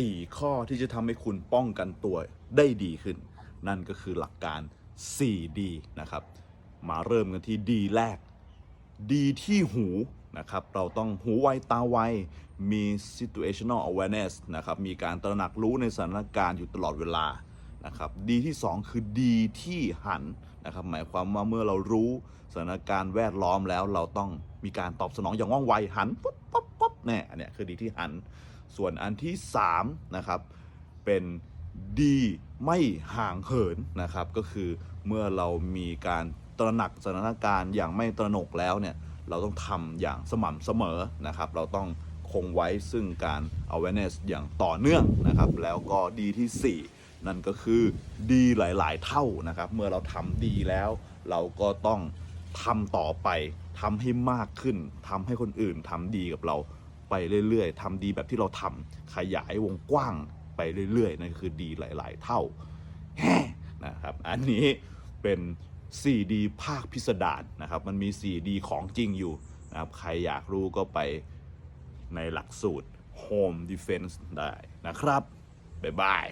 4 ข้อที่จะทำให้คุณป้องกันตัวได้ดีขึ้น นั่นก็คือหลักการ 4D นะครับ มาเริ่มกันที่ D แรกดีที่หูนะครับ เราต้องหูไวตาไว มี situational awareness นะครับ มีการตระหนักรู้ในสถานการณ์อยู่ตลอดเวลานะครับดีที่ 2 คือดีที่หันนะครับหมายความว่าเมื่อเรารู้สถานการณ์แวดล้อมแล้วเราต้องมีการตอบสนองอย่างว่องไวหันปุ๊บปุ๊บปุ๊บ เนี่ยอันเนี้ยคือดีที่หัน ส่วนอันที่3นะครับเป็นดีไม่ห่างเหินนะครับ ก็คือเมื่อเรามีการตระหนักสถานการณ์อย่างไม่ตระหนกแล้วเนี่ยเราต้องทำอย่างสม่ำเสมอนะครับ เราต้องคงไว้ซึ่งการ awareness อย่างต่อเนื่องนะครับ แล้วก็ดีที่ 4 นั่นก็คือดีหลาย ๆ เท่านะครับ เมื่อเราทำดีแล้ว เราก็ต้องทำต่อไปทำให้มากขึ้นทำให้คนอื่นทำดีกับเรา ไปเรื่อยๆทำดีแบบที่เราทำขยายวงกว้างไปเรื่อยๆนั่นคือดีหลาย ๆ เท่าแฮ่นะครับอันนี้เป็น 4D ภาคพิสดารนะครับ มันมี 4D ของจริงอยู่นะครับใครอยากรู้ก็ไปในหลักสูตร Home Defense ได้นะครับ บ๊ายบาย